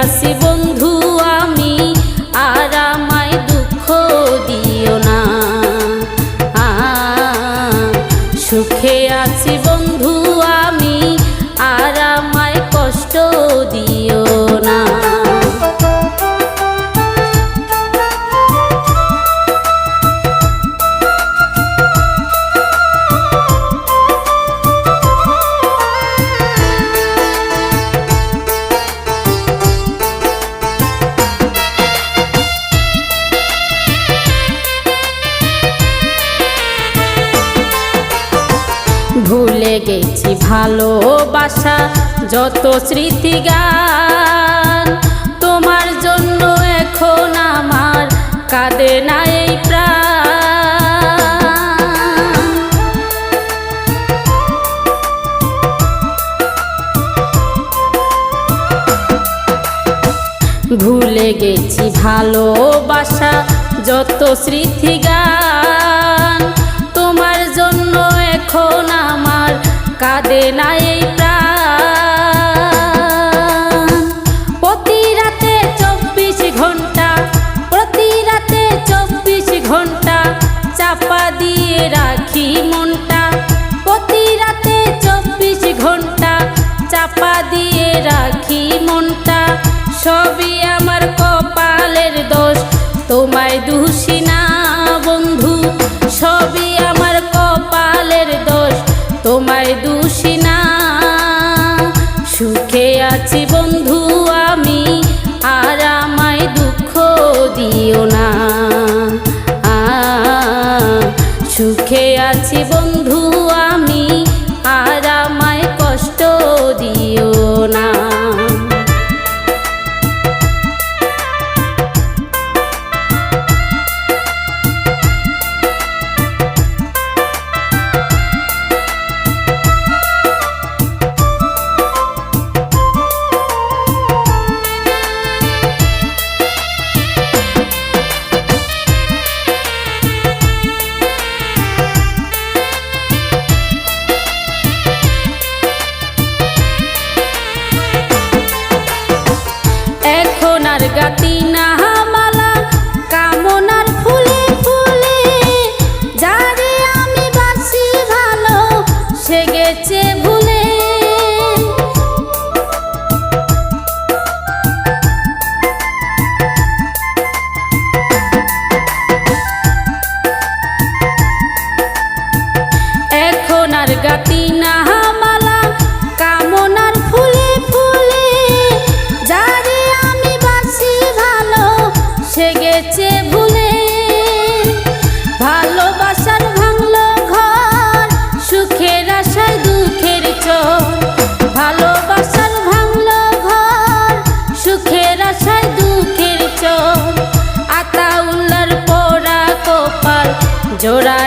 আছি বন্ধু আমি আর আমায় দুঃখ দিও না। সুখে আছি গেছি ভালোবাসা, যত স্মৃতি গান তোমার জন্য এখন আমার কাঁদে না এই ভুলে গেছি ভালোবাসা, যত স্মৃতি সবই আমার কপালের দোষ। তোমায় দোষী না, বন্ধু, সবই আমার কপালের দোষ। তোমায় দোষী না, সুখে আছি বন্ধু আমি, আর আমায় দুঃখ দিও না। সুখে আছি বন্ধু আমি, আর গাতি না মালা কামনার ফুলে ফুলে যারে আমি বাসি ভালো সে গেছে ভুলে। গেছে ভুলে ভালোবাসার ভাঙলো ঘর, সুখের আশায়, দুঃখের চোর ভালোবাসার ভাঙলো ঘর, সুখের আশায়, দুঃখের চোর আতাউল্লার পোড়া কপাল জোড়া